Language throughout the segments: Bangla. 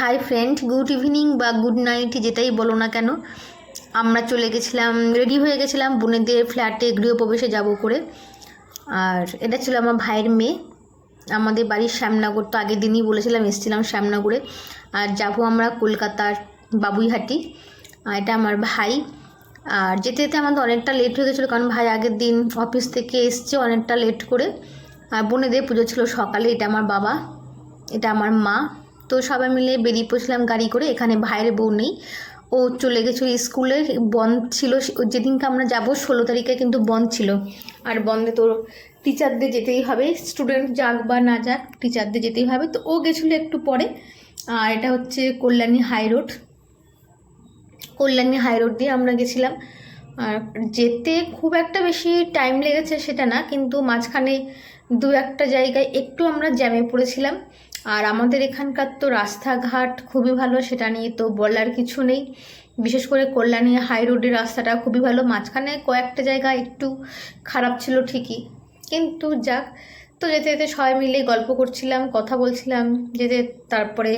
হাই ফ্রেন্ড, গুড ইভিনিং বা গুড নাইট, যেটাই বলো না কেন। আমরা চলে গেছিলাম, রেডি হয়ে গেছিলাম বোনেদের ফ্ল্যাটে গৃহপ্রবেশে যাব করে। আর এটা ছিল আমার ভাইয়ের মেয়ে। আমাদের বাড়ির শ্যামনগর তো আগের দিনই বলেছিলাম, এসেছিলাম শ্যামনগরে। আর যাব আমরা কলকাতার বাবুইহাটি। এটা আমার ভাই। আর যেতে যেতে আমাদের অনেকটা লেট হয়ে গেছিল, কারণ ভাই আগের দিন অফিস থেকে এসছে অনেকটা লেট করে। আর বোনেদের পুজো ছিল সকালে, এটা আমার বাবা, এটা আমার মা। তো সবাই মিলে বেরিয়ে পড়ছিলাম গাড়ি করে, এখানে ভাইয়ের বউ নেই। ও চলে গেছিল স্কুলে, বন্ধ ছিল, যেদিনকে আমরা যাব ষোলো তারিখে কিন্তু বন্ধ ছিল। আর বন্ধে তো টিচারদের যেতেই হবে স্টুডেন্ট যাক বা না যাক টিচারদের যেতেই হবে। তো ও গেছিল একটু পরে, আর এটা হচ্ছে Kalyani high road. Kalyani high road দিয়ে আমরা গেছিলাম। আর যেতে খুব একটা বেশি টাইম লেগেছে সেটা না, কিন্তু মাঝখানে দু একটা জায়গায় একটু আমরা জ্যামে পড়েছিলাম। আর আমাদের এখানকার তো রাস্তাঘাট খুবই ভালো, সেটা নিয়ে তো বলার কিছু নেই। বিশেষ করে কল্যাণী হাই রোডের রাস্তাটা খুবই ভালো, মাঝখানে কয়েকটা জায়গা একটু খারাপ ছিল ঠিকই। কিন্তু যাক, তো যেতে যেতে সবাই মিলে গল্প করছিলাম, কথা বলছিলাম, যেতে তারপরে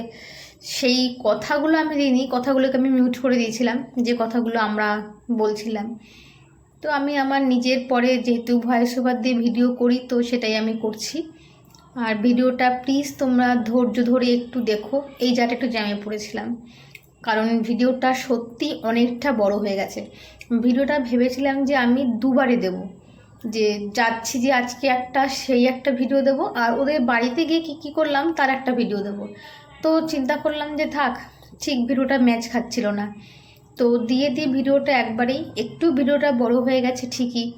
সেই কথাগুলো আমি দিইনি, কথাগুলোকে আমি মিউট করে দিয়েছিলাম, যে কথাগুলো আমরা বলছিলাম। তো আমি আমার নিজের পরে যেহেতু ভয়েস ওভার দিয়ে ভিডিও করি, তো সেটাই আমি করছি। আর ভিডিওটা প্লিজ তোমরা ধৈর্য ধরে একটু দেখো। এই জায়গাটা একটু জ্যামে পড়েছিলাম। কারণ ভিডিওটা সত্যি অনেকটা বড় হয়ে গেছে। ভিডিওটা ভেবেছিলাম যে আমি দুবারে দেব। যে যাচ্ছি যে আজকে একটা, সেই একটা ভিডিও দেব আর ওদের বাড়িতে গিয়ে কী কী করলাম, তার একটা ভিডিও দেব। তো চিন্তা করলাম যে থাক, ঠিক ভিডিওটা ম্যাচ খাচ্ছিল না। তো দিয়ে দিয়ে ভিডিওটা একবারেই, একটু ভিডিওটা বড় হয়ে গেছে ঠিকই।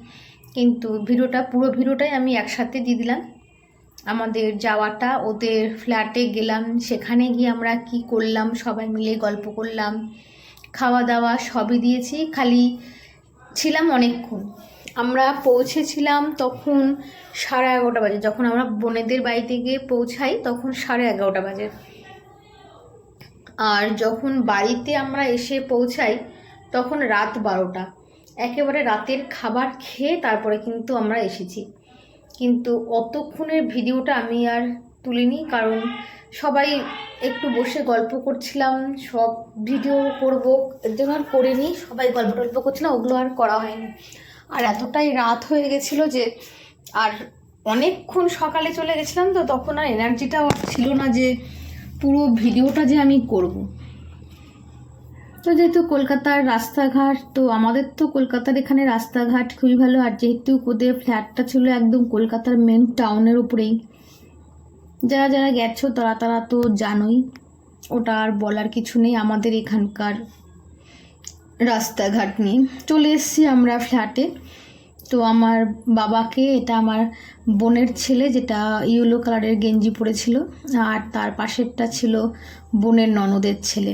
কিন্তু ভিডিওটা, পুরো ভিডিওটাই আমি একসাথে দিয়ে দিলাম। আমাদের যাওয়াটা, ওদের ফ্ল্যাটে গেলাম, সেখানে গিয়ে আমরা কি করলাম, সবাই মিলে গল্প করলাম খাওয়া দাওয়া সবই দিয়েছি, খালি ছিলাম অনেকক্ষণ। আমরা পৌঁছেছিলাম তখন সাড়ে এগারোটা বাজে, যখন আমরা বোনেদের বাড়িতে গিয়ে পৌঁছাই তখন সাড়ে এগারোটা বাজে। আর যখন বাড়িতে আমরা এসে পৌঁছাই তখন রাত বারোটা। একেবারে রাতের খাবার খেয়ে তারপরে কিন্তু আমরা এসেছি। কিন্তু অতক্ষণের ভিডিওটা আমি আর তুলিনি, কারণ সবাই একটু বসে গল্প করছিলাম, সব ভিডিও করব এর জন্য আর করিনি, সবাই গল্প টল্প করছিলাম ওগুলো আর করা হয়নি। আর এতটাই রাত হয়ে গেছিল যে আর অনেকক্ষণ সকালে চলে গেছিলাম তো তখন আর এনার্জিটাও ছিল না যে পুরো ভিডিওটা যে আমি করব। তো যেহেতু কলকাতার রাস্তাঘাট, তো আমাদের তো কলকাতার এখানে রাস্তাঘাট খুবই ভালো। আর যেহেতু ওদের ফ্ল্যাটটা ছিল একদম কলকাতার মেন টাউনের উপরেই। যারা যারা গেছো তারা তারা তো জানোই, ওটা আর বলার কিছু নেই আমাদের এখানকার রাস্তাঘাট নিয়ে। চলে এসেছি আমরা ফ্ল্যাটে তো আমার বাবাকে, এটা আমার বোনের ছেলে যেটা ইয়েলো কালারের গেঞ্জি পরেছিল, আর তার পাশেরটা ছিল বোনের ননদের ছেলে।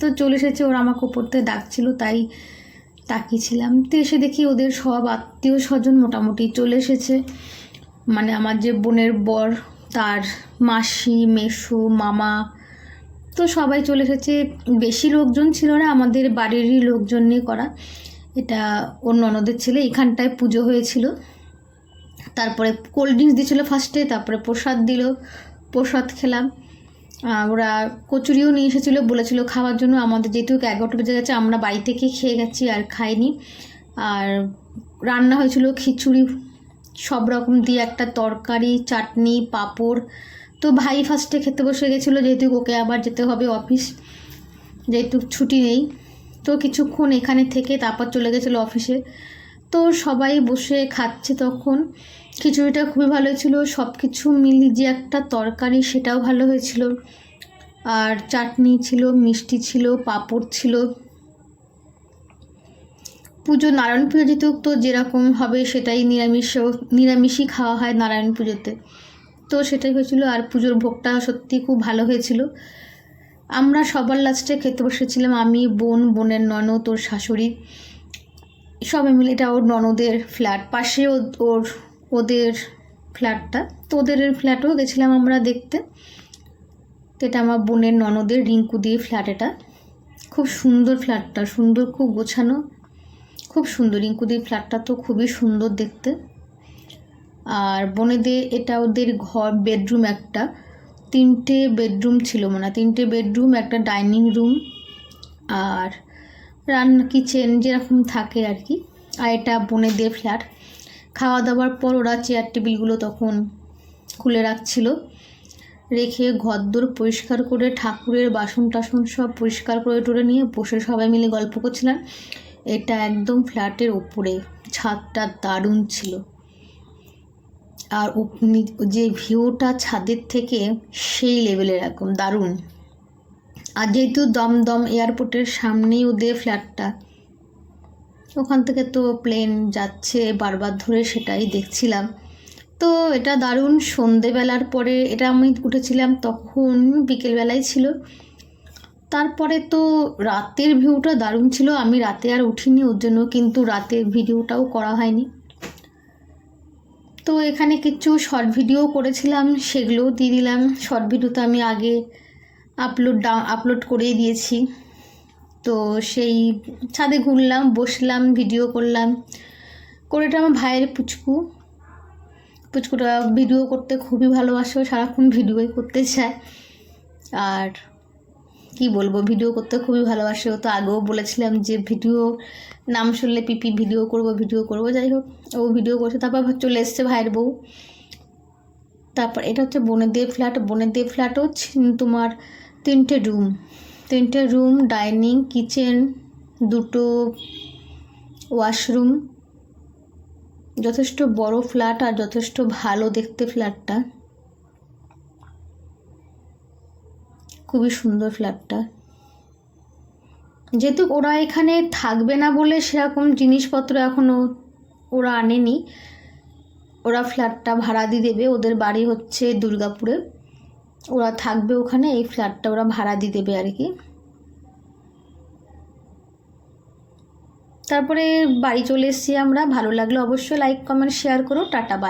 তো চলে এসেছে, ওরা আমাকে উপর থেকে ডাকছিল, তাই তাকিয়েছিলাম। তো এসে দেখি ওদের সব আত্মীয় স্বজন মোটামুটি চলে এসেছে। মানে আমার যে বোনের বর, তার মাসি, মেসো, মামা, তো সবাই চলে এসেছে। বেশি লোকজন ছিল না, আমাদের বাড়িরই লোকজন নিয়ে করা। এটা ওর ননদের ছেলে, এখানটায় পুজো হয়েছিল। তারপরে কোল্ড ড্রিঙ্কস দিয়েছিলো ফার্স্টে তারপরে প্রসাদ দিল, প্রসাদ খেলাম। ওরা কচুরিও নিয়ে এসেছিল, বলেছিল খাওয়ার জন্য। আমাদের যেহেতু এগারোটা বেজে গেছে, আমরা বাড়ি থেকে খেয়ে গেছি আর খাইনি। আর রান্না হয়েছিল খিচুড়ি, সব রকম দিয়ে একটা তরকারি, চাটনি, পাঁপড়। তো ভাই ফার্স্টে খেতে বসে গেছিল, যেহেতু ওকে আবার যেতে হবে অফিস যেহেতু ছুটি নেই। তো কিছুক্ষণ এখানে থেকে তারপর চলে গেছিল অফিসে তো সবাই বসে খাচ্ছে তখন। খিচুড়িটা খুবই ভালো ছিল সব কিছু মিলিয়ে যে একটা তরকারি সেটাও ভালো হয়েছিল। আর চাটনি ছিল, মিষ্টি ছিল, পাঁপড় ছিল। পুজো, নারায়ণ পুজো যেহেতু তো যেরকম হবে সেটাই নিরামিষও, নিরামিষই খাওয়া হয় নারায়ণ পুজোতে। তো সেটাই হয়েছিল আর পুজোর ভোগটা সত্যি খুব ভালো হয়েছিল। আমরা সবার লাস্টে খেতে বসেছিলাম আমি, বোন, বোনের ননদ, ওর শাশুড়ি। সবাই মিলে এটা ওর ননদের ফ্ল্যাট পাশে ওর ওদের ফ্ল্যাটটা তো ওদের ফ্ল্যাটেও গেছিলাম আমরা দেখতে। তো এটা আমার বোনের ননদের রিঙ্কু দিয়ে ফ্ল্যাট এটা। খুব সুন্দর ফ্ল্যাটটা সুন্দর খুব গোছানো। খুব সুন্দর, রিঙ্কু দিয়ে ফ্ল্যাটটা তো খুবই সুন্দর দেখতে। আর বোনেদের এটা ওদের ঘর বেডরুম একটা। তিনটে বেডরুম ছিল মানে তিনটে বেডরুম একটা ডাইনিং রুম আর রান্না কিচেন যেরকম থাকে আর কি। আর এটা বোনেদের ফ্ল্যাট খাওয়া দাওয়ার পর ওরা চেয়ার টেবিলগুলো তখন খুলে রাখছিল। রেখে ঘরদোর পরিষ্কার করে ঠাকুরের বাসন টাসন সব পরিষ্কার করে টরে নিয়ে বসে সবাই মিলে গল্প করছিলাম। এটা একদম ফ্ল্যাটের ওপরে, ছাদটা দারুণ ছিল। আর যে ভিউটা ছাদের থেকে সেই লেভেলের একদম দারুণ। আর যেহেতু দমদম এয়ারপোর্টের সামনেই ওদের ফ্ল্যাটটা ওখান থেকে তো প্লেন যাচ্ছে, বারবার ধরে সেটাই দেখছিলাম। তো এটা দারুণ, সন্ধেবেলার পরে এটা আমি উঠেছিলাম তখন বিকেলবেলায় ছিল। তারপরে তো রাতের ভিউটা দারুণ ছিল, আমি রাতে আর উঠিনি ওর জন্য, কিন্তু রাতের ভিডিওটাও করা হয়নি। তো এখানে কিছু শর্ট ভিডিও করেছিলাম, সেগুলোও দিয়ে দিলাম। শর্ট ভিডিও তো আমি আগে আপলোড আপলোড করেই দিয়েছি। তো সেই ছাদে ঘুরলাম, বসলাম, ভিডিও করলাম। করে এটা আমার ভাইয়ের পুচকু। পুচকুটা ভিডিও করতে খুবই ভালোবাসে সারাক্ষণ ভিডিওই করতে চায়। আর কি বলব, ভিডিও করতে খুবই ভালোবাসে। ও তো আগেও বলেছিলাম যে ভিডিও, নাম শুনলে পিপি ভিডিও করব ভিডিও করব, যাই হোক। ও ভিডিও করছে, তারপর চলে এসছে ভাইয়ের বউ। তারপর এটা হচ্ছে বোনেদের ফ্ল্যাট। বোনেদের ফ্ল্যাটও তোমার তিনটে রুম। তিনটে রুম, ডাইনিং, কিচেন, দুটো ওয়াশরুম। যথেষ্ট বড় ফ্ল্যাট আর যথেষ্ট ভালো দেখতে ফ্ল্যাটটা। খুবই সুন্দর ফ্ল্যাটটা। যেহেতু ওরা এখানে থাকবে না বলে সেরকম জিনিসপত্র এখনও ওরা আনেনি, ওরা ফ্ল্যাটটা ভাড়া দিয়ে দেবে। ওদের বাড়ি হচ্ছে দুর্গাপুরে। ওরা থাকবে ওখানে, এই ফ্ল্যাটটা ওরা ভাড়া দিয়ে দেবে আর কি। তারপরে বাড়ি চলে এসেছি আমরা, ভালো লাগলে অবশ্যই লাইক কমেন্ট শেয়ার করো, টাটা বাই